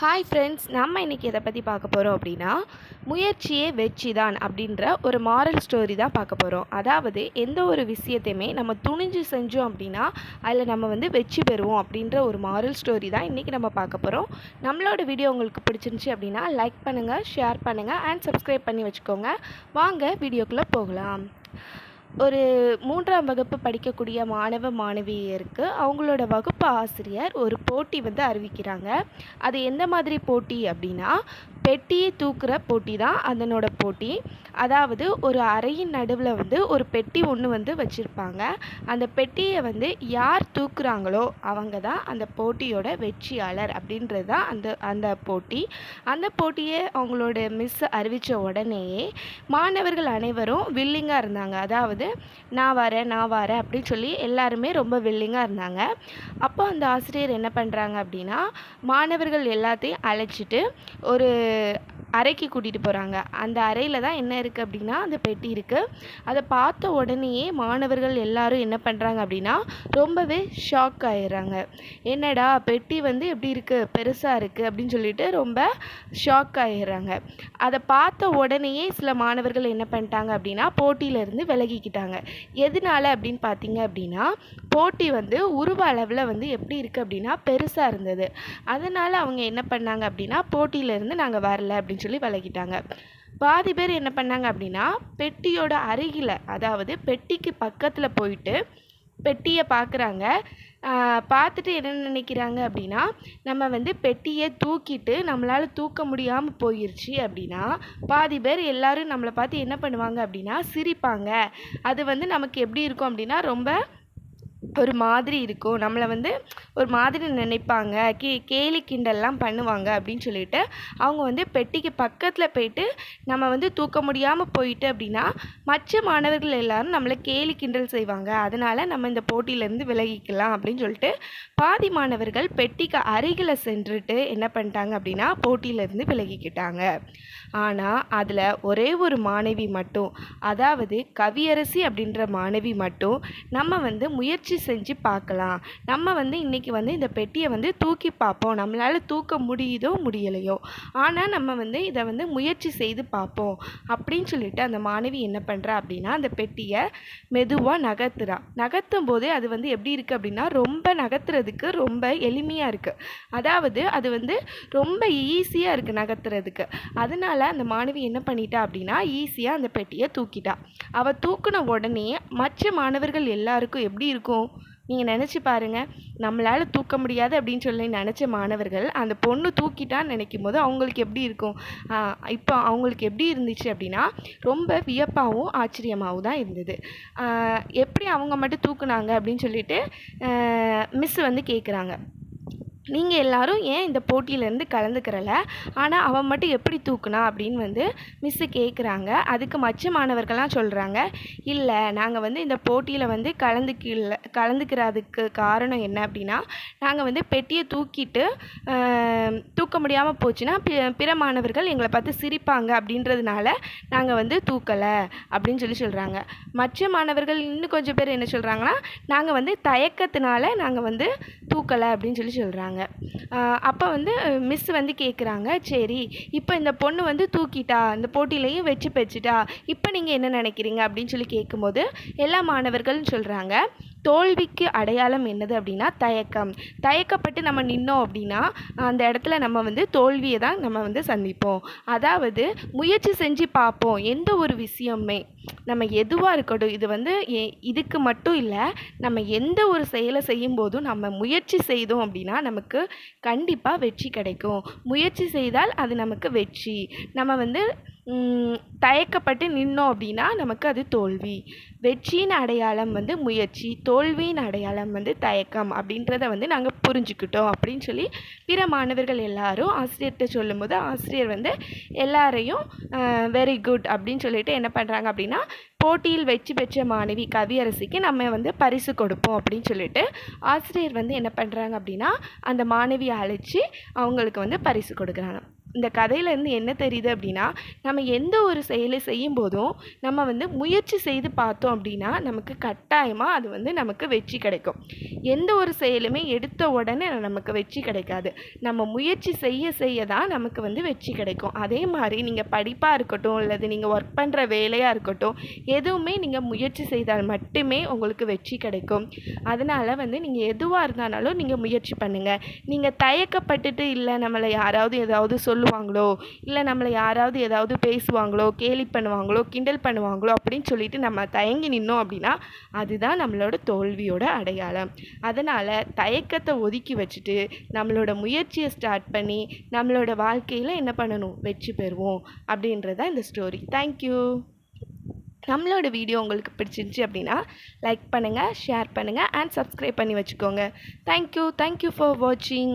Hi friends நம்ம இன்றைக்கி எதை பற்றி பார்க்க போகிறோம் அப்படின்னா முயற்சியே வெற்றி தான் அப்படின்ற ஒரு மாரல் ஸ்டோரி தான் பார்க்க போகிறோம் அதாவது எந்த ஒரு விஷயத்தையுமே நம்ம துணிஞ்சு செஞ்சோம் அப்படின்னா அதில் நம்ம வந்து வெற்றி பெறுவோம் அப்படின்ற ஒரு மாரல் ஸ்டோரி தான் இன்றைக்கி நம்ம பார்க்க போகிறோம் நம்மளோட வீடியோ உங்களுக்கு பிடிச்சிருந்துச்சி அப்படின்னா லைக் பண்ணுங்கள் ஷேர் பண்ணுங்கள் அண்ட் சப்ஸ்கிரைப் பண்ணி வச்சுக்கோங்க. வாங்க வீடியோக்குள்ளே போகலாம். ஒரு மூன்றாம் வகுப்பு படிக்கக்கூடிய மாணவ மாணவியருக்கு அவங்களோட வகுப்பு ஆசிரியர் ஒரு போட்டி வந்து அறிவிக்கிறாங்க. அது எந்த மாதிரி போட்டி அப்படின்னா பெட்டியை தூக்குற போட்டி தான் அதனோட போட்டி. அதாவது ஒரு அறையின் நடுவில் வந்து ஒரு பெட்டி ஒன்று வந்து வச்சுருப்பாங்க. அந்த பெட்டியை வந்து யார் தூக்குறாங்களோ அவங்க தான் அந்த போட்டியோட வெற்றியாளர் அப்படின்றது தான் அந்த அந்த போட்டி. அந்த போட்டியை அவங்களோட மிஸ் அறிவித்த உடனேயே மாணவர்கள் அனைவரும் வில்லிங்காக இருந்தாங்க. அதாவது நான் வரேன் நான் வரேன் அப்படின்னு சொல்லி எல்லாருமே ரொம்ப வில்லிங்காக இருந்தாங்க. அப்போ அந்த ஆசிரியர் என்ன பண்ணுறாங்க அப்படின்னா மாணவர்கள் எல்லாத்தையும் அழைச்சிட்டு ஒரு அறைக்கு கூட்டிகிட்டு போகிறாங்க அந்த அறையில் தான் என்ன இருக்குது அப்படின்னா அந்த பெட்டி இருக்குது அதை பார்த்த உடனேயே மாணவர்கள் எல்லாரும் என்ன பண்ணுறாங்க அப்படின்னா ரொம்பவே ஷாக் ஆயிடுறாங்க. என்னடா பெட்டி வந்து எப்படி இருக்குது பெருசாக இருக்குது அப்படின்னு சொல்லிட்டு ரொம்ப ஷாக் ஆயிடுறாங்க. அதை பார்த்த உடனேயே சில மாணவர்கள் என்ன பண்ணிட்டாங்க அப்படின்னா போட்டியிலேருந்து விலகிக்கிட்டாங்க. எதனால அப்படின்னு பார்த்தீங்க அப்படின்னா போட்டி வந்து உருவ அளவில் வந்து எப்படி இருக்குது அப்படின்னா பெருசாக இருந்தது. அதனால் அவங்க என்ன பண்ணாங்க அப்படின்னா போட்டியிலேருந்து நாங்கள் வரல அப்படின்னு சொல்லி விலகிட்டாங்க பாதி பேர் என்ன பண்ணாங்க அப்படின்னா பெட்டியோட அருகில் அதாவது பெட்டிக்கு பக்கத்தில் போயிட்டு பெட்டியை பார்க்குறாங்க பார்த்துட்டு என்ன நினைக்கிறாங்க அப்படின்னா நம்ம வந்து பெட்டியை தூக்கிட்டு நம்மளால் தூக்க முடியாமல் போயிடுச்சு அப்படின்னா பாதி பேர் எல்லோரும் நம்மளை பார்த்து என்ன பண்ணுவாங்க அப்படின்னா சிரிப்பாங்க. அது வந்து நமக்கு எப்படி இருக்கும் அப்படின்னா ரொம்ப ஒரு மாதிரி இருக்கும். நம்மளை வந்து ஒரு மாதிரி நினைப்பாங்க. கே கேலி கிண்டல்லாம் பண்ணுவாங்க அப்படின்னு சொல்லிட்டு அவங்க வந்து பெட்டிக்கு பக்கத்தில் போயிட்டு நம்ம வந்து தூக்க முடியாமல் போயிட்டு அப்படின்னா மற்ற மாணவர்கள் எல்லாரும் நம்மளை கேலி கிண்டல் செய்வாங்க. அதனால் நம்ம இந்த போட்டியிலேருந்து விலகிக்கலாம் அப்படின்னு சொல்லிட்டு பாதி மாணவர்கள் பெட்டிக்கு அருகில் சென்றுட்டு என்ன பண்ணிட்டாங்க அப்படின்னா போட்டியிலேருந்து விலகிக்கிட்டாங்க. ஆனால் அதில் ஒரே ஒரு மாணவி மட்டும் அதாவது கவியரசி அப்படின்ற மாணவி மட்டும் நம்ம வந்து முயற்சி முயற்சி செஞ்சு பார்க்கலாம். நம்ம வந்து இன்றைக்கி வந்து இந்த பெட்டியை வந்து தூக்கி பார்ப்போம். நம்மளால் தூக்க முடியுதோ முடியலையோ. ஆனால் நம்ம வந்து இதை வந்து முயற்சி செய்து பார்ப்போம். அப்படின்னு சொல்லிட்டு அந்த மாணவி என்ன பண்ணுறா அப்படின்னா அந்த பெட்டியை மெதுவாக நகர்த்துறா. நகர்த்தும் போதே அது வந்து எப்படி இருக்குது அப்படின்னா ரொம்ப நகர்த்துறதுக்கு ரொம்ப எளிமையாக இருக்குது அதாவது அது வந்து ரொம்ப ஈஸியாக இருக்குது நகர்த்துறதுக்கு. அதனால அந்த மாணவி என்ன பண்ணிட்டா அப்படின்னா ஈஸியாக அந்த பெட்டியை தூக்கிட்டா. அவள் தூக்குன உடனே மற்ற மாணவர்கள் எல்லாருக்கும் எப்படி இருக்கும்? நீங்கள் நினச்சி பாருங்கள் நம்மளால் தூக்க முடியாது அப்படின்னு சொல்லி நினச்ச மாணவர்கள் அந்த பொண்ணு தூக்கிட்டான்னு நினைக்கும் போது அவங்களுக்கு எப்படி இருக்கும்? இப்போ அவங்களுக்கு எப்படி இருந்துச்சு அப்படின்னா ரொம்ப வியப்பாகவும் ஆச்சரியமாகவும் தான் இருந்தது. எப்படி அவங்க மட்டும் தூக்குனாங்க அப்படின்னு சொல்லிட்டு மிஸ் வந்து கேட்குறாங்க நீங்கள் எல்லாரும் ஏன் இந்த போட்டியிலேருந்து கலந்துக்கிறல? ஆனால் அவன் மட்டும் எப்படி தூக்குனா அப்படின்னு வந்து மிஸ்ஸு கேட்குறாங்க அதுக்கு மற்ற மாணவர்கள்லாம் சொல்கிறாங்க இல்லை நாங்கள் வந்து இந்த போட்டியில் வந்து கலந்துக்கல கலந்துக்கிறதுக்கு காரணம் என்ன அப்படின்னா நாங்கள் வந்து பெட்டியை தூக்கிட்டு தூக்க முடியாமல் போச்சுன்னா பிற மாணவர்கள் எங்களை பார்த்து சிரிப்பாங்க அப்படின்றதுனால நாங்கள் வந்து தூக்கலை அப்படின்னு சொல்லி சொல்கிறாங்க மற்ற மாணவர்கள் இன்னும் கொஞ்சம் பேர் என்ன சொல்கிறாங்கன்னா நாங்கள் வந்து தயக்கத்தினால நாங்கள் வந்து தூக்கலை அப்படின்னு சொல்லி சொல்கிறாங்க அப்போ வந்து மிஸ் வந்து கேட்குறாங்க சரி இப்போ இந்த பொண்ணு வந்து தூக்கிட்டா இந்த போட்டியிலையும் வச்சு பெச்சுட்டா இப்போ நீங்கள் என்ன நினைக்கிறீங்க? அப்படின்னு சொல்லி கேட்கும்போது எல்லா மாணவர்களும் சொல்கிறாங்க தோல்விக்கு அடையாளம் என்னது அப்படின்னா தயக்கம். தயக்கப்பட்டு நம்ம நின்னோம் அப்படின்னா அந்த இடத்துல நம்ம வந்து தோல்வியை தான் நம்ம வந்து சந்திப்போம். அதாவது முயற்சி செஞ்சு பார்ப்போம். எந்த ஒரு விஷயமே நம்ம எதுவாக இருக்கட்டும் இது வந்து இதுக்கு மட்டும் இல்லை நம்ம எந்த ஒரு செயலை செய்யும் போதும் நம்ம முயற்சி செய்தோம் அப்படின்னா நமக்கு கண்டிப்பாக வெற்றி கிடைக்கும். முயற்சி செய்தால் அது நமக்கு வெற்றி. நம்ம வந்து தயக்கப்பட்டு நின்னோம் அப்படின்னா நமக்கு அது தோல்வி. வெற்றியின் அடையாளம் வந்து முயற்சி தோல்வியின் அடையாளம் வந்து தயக்கம் அப்படின்றத வந்து நாங்கள் புரிஞ்சுக்கிட்டோம் அப்படின்னு சொல்லி பிற மாணவர்கள் எல்லாரும் ஆசிரியர்கிட்ட சொல்லும்போது ஆசிரியர் வந்து எல்லாரையும் வெரி குட் அப்படின்னு சொல்லிட்டு என்ன பண்ணுறாங்க அப்படின்னா போட்டியில் வெற்றி பெற்ற மாணவி கவியரசிக்கு நம்ம வந்து பரிசு கொடுப்போம் அப்படின்னு சொல்லிட்டு ஆசிரியர் வந்து என்ன பண்ணுறாங்க அப்படின்னா அந்த மாணவியை அழைச்சி அவங்களுக்கு வந்து பரிசு கொடுக்குறாங்க. இந்த கதையிலேருந்து என்ன தெரியுது அப்படின்னா நம்ம எந்த ஒரு செயலை செய்யும் போதும் நம்ம வந்து முயற்சி செய்து பார்த்தோம் அப்படின்னா நமக்கு கட்டாயமாக அது வந்து நமக்கு வெற்றி கிடைக்கும். எந்த ஒரு செயலுமே எடுத்த உடனே நமக்கு வெற்றி கிடைக்காது. நம்ம முயற்சி செய்ய செய்ய தான் நமக்கு வந்து வெற்றி கிடைக்கும். அதே மாதிரி நீங்கள் படிப்பாக இருக்கட்டும் அல்லது நீங்கள் ஒர்க் பண்ணுற வேலையாக இருக்கட்டும் எதுவுமே நீங்கள் முயற்சி செய்தால் மட்டுமே உங்களுக்கு வெற்றி கிடைக்கும். அதனால் வந்து நீங்கள் எதுவாக இருந்தாலும் நீங்கள் முயற்சி பண்ணுங்கள் நீங்கள் தயக்கப்பட்டுட்டு இல்லை நம்மளை யாராவது ஏதாவது சொல்லுவாங்களோ? இல்லை நம்மளை யாராவது ஏதாவது பேசுவாங்களோ கேலி பண்ணுவாங்களோ கிண்டல் பண்ணுவாங்களோ அப்படின்னு சொல்லிட்டு நம்ம தயங்கி நின்னோம் அப்படின்னா அதுதான் நம்மளோட தோல்வியோட அடையாளம். அதனால் தயக்கத்தை ஒதுக்கி வச்சுட்டு நம்மளோட முயற்சியை ஸ்டார்ட் பண்ணி நம்மளோட வாழ்க்கையில் என்ன பண்ணணும்? வெற்றி பெறுவோம் அப்படின்றதான் இந்த ஸ்டோரி தேங்க்யூ நம்மளோட வீடியோ உங்களுக்கு பிடிச்சிருந்துச்சி அப்படின்னா லைக் பண்ணுங்கள் ஷேர் பண்ணுங்கள் அண்ட் சப்ஸ்கிரைப் பண்ணி வச்சுக்கோங்க. தேங்க்யூ தேங்க்யூ ஃபார் வாட்சிங்